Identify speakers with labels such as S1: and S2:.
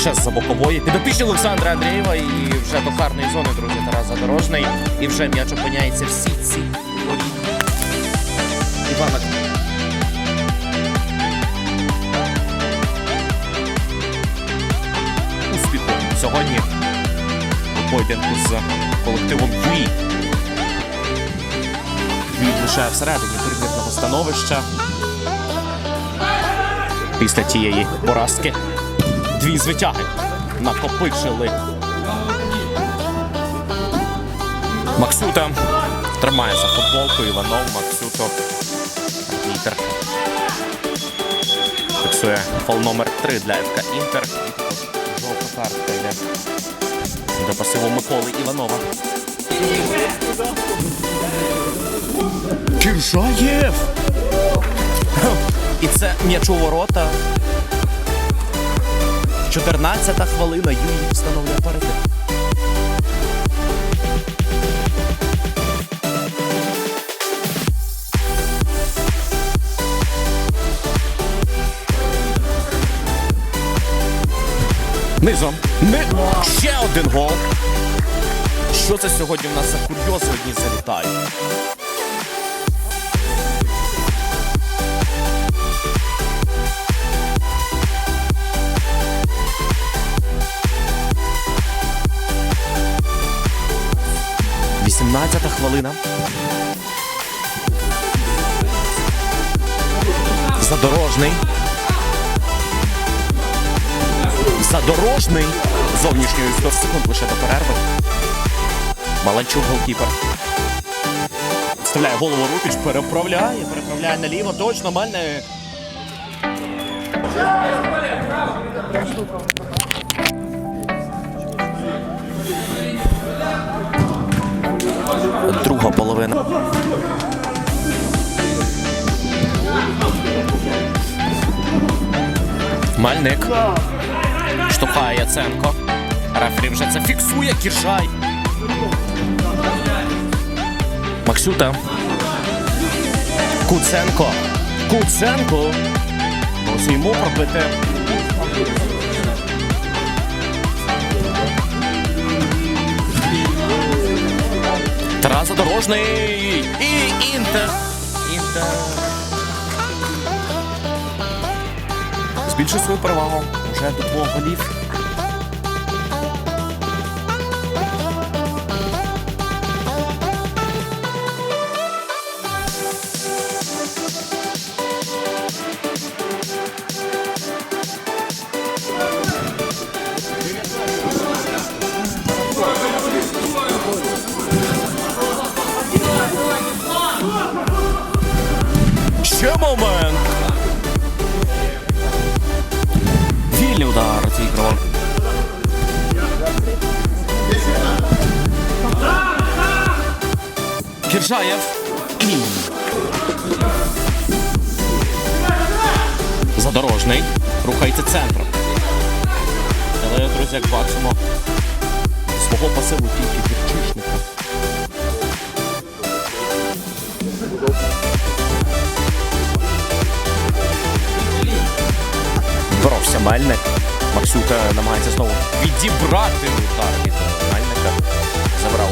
S1: Ще з-за бокової. Підопічні Олександра Андрієва і вже до карної зони, друзі, Тарас Задорожний. І вже м'яч опиняється в сітці. Івана успіху сьогодні у поєдинку з колективом ЮІ. ЮІ лише всередині турнірного становища. Після тієї поразки дві звитяги накопичили. Максюта тримає за футболку Іванов, Максюто. Інтер. Фіксує фол номер 3 для ФК Інтер. Жовта картка йде до пасиву Миколи Іванова. Кіржаєв! І це м'яч у ворота. 14-та хвилина Юрій встановлює паритет. Низом. Ни... Ще один гол. Що це сьогодні в нас за курйози одні залітають? Вісімнадцята хвилина. Задорожний. Задорожний. Зовнішньої 100 секунд лише до перерви. Маланчук голкіпер. Вставляє голову Рупіч, переправляє, переправляє наліво. Точно, Мальник. Половина. Мальник. Штовхає Яценко. Рефері вже це фіксує Кіршай. Максюта. Куценко. Куценко. Ось йому пробити. Тарас І Інтер. Інтер. Збільшив свою перевагу. Уже до двох голів. Удар розігрував. Кіржаєв. Задорожний. Рухається центром. Але, друзі, як бачимо, свого пасиву тільки Кірчишника. Мельник. Максюта намагається знову відібрати рута від Мельника. Забрав